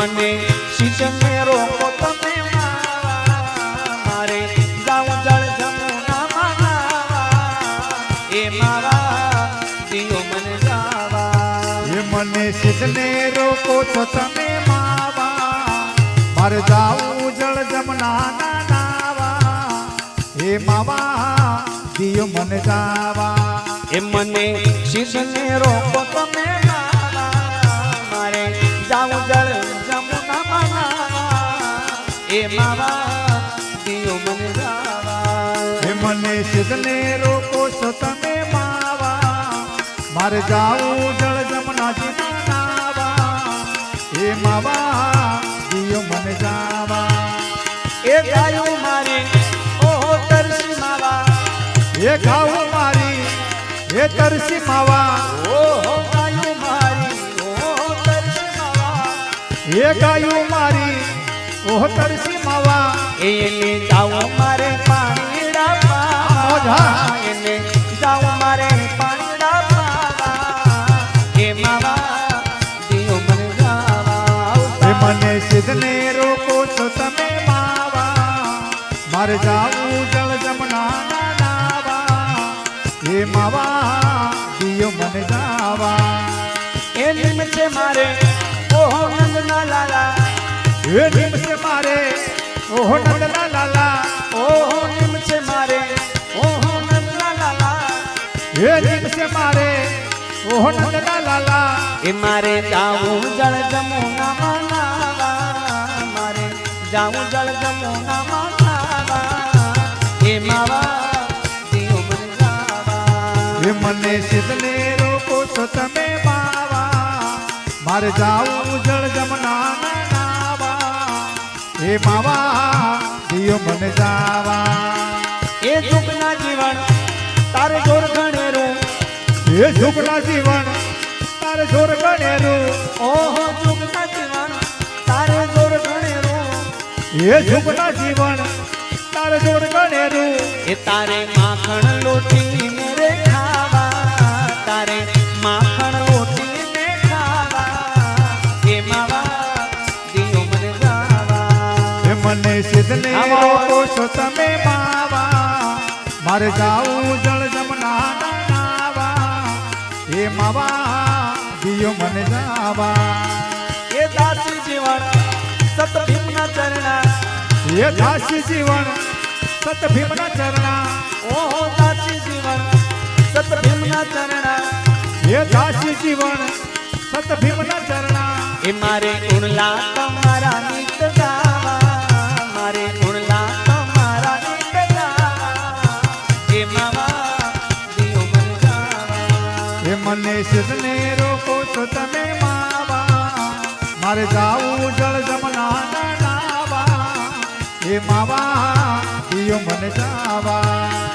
મને શીશને રોકો તમે મારે જાઉં જળ જમુનામાં નાવા. એ મારા દિયો મને જાવા એ મને સિદ્ધને રોકો છો તમે માવા મારે જાઉં જળ જમના નાવા હે માવા દિયો મને જાવા એ મને શીશને રોકો તમે. મારે જાઉં જળ. એ માવા દિયો મને જાવા હે મને સિદ્ધને રોકો છો તમે માવા મારે જાવું જળ જમનાજી ના નાવા હે માવા દિયો મને જાવા એ ગાયું મારી ઓહો તરસી માવા એ ગાવું મારી એ તરસી માવા ઓહો ગાયું મારી ઓહો તરસી માવા એ ગાયું મારી ઓહ તરસી માવા. એને જાવ મારે પાણીડા પાવા. એને જાવ મારે પાણીડા પાવા એ માવા દિયો મને જાવા. એ મને સિદ્ધને રોકો છો તમે માવા. મારે જાવું જળ જમના નાવા. એ માવા દિયો મને જાવા. એ નિમિત્તે મારે ઓહો નંદના લાલા. से मारे ओहो नंदला लाला ओहो से मारे ओहो नंदला लाला। से मारे ओहो नंदला लाला। ए मारे जाऊँ जल जमुना माला मारे जाऊँ जल जमुना माला। ए मावा दियो मनावा ए मने सिदने रोको तो तमे बावा मारे जाऊँ जल એ માવા દિયો મને જાવા. એ દુઃખના જીવન તારે જોર ગણેરું એ સુખના જીવન તારે જોર ગણેરું ઓહો દુઃખના જીવન તારે જોર ગણેરું એ સુખના જીવન તારે જોર ગણેરું એ તારે માખણ લોટી મને સિદ્ધને આવો. રોકો છો તમે માવા મારે જાવું જળ જમના ના નાવા એ માવા દિયો મને જાવા એ દાસી જીવન સત ભીમના ચરણા એ દાસી જીવન સત ભીમના ચરણા ઓહો દાસી જીવન સત ભીમના ચરણા એ દાસી જીવન સત ભીમના ચરણા એ મારે ઉણલા તમારા નિત મને સિદ્ધને રોકો છો તમે માવા. મારે જાવું જળ જમના નાવા. એ માવા દિયો મને જાવા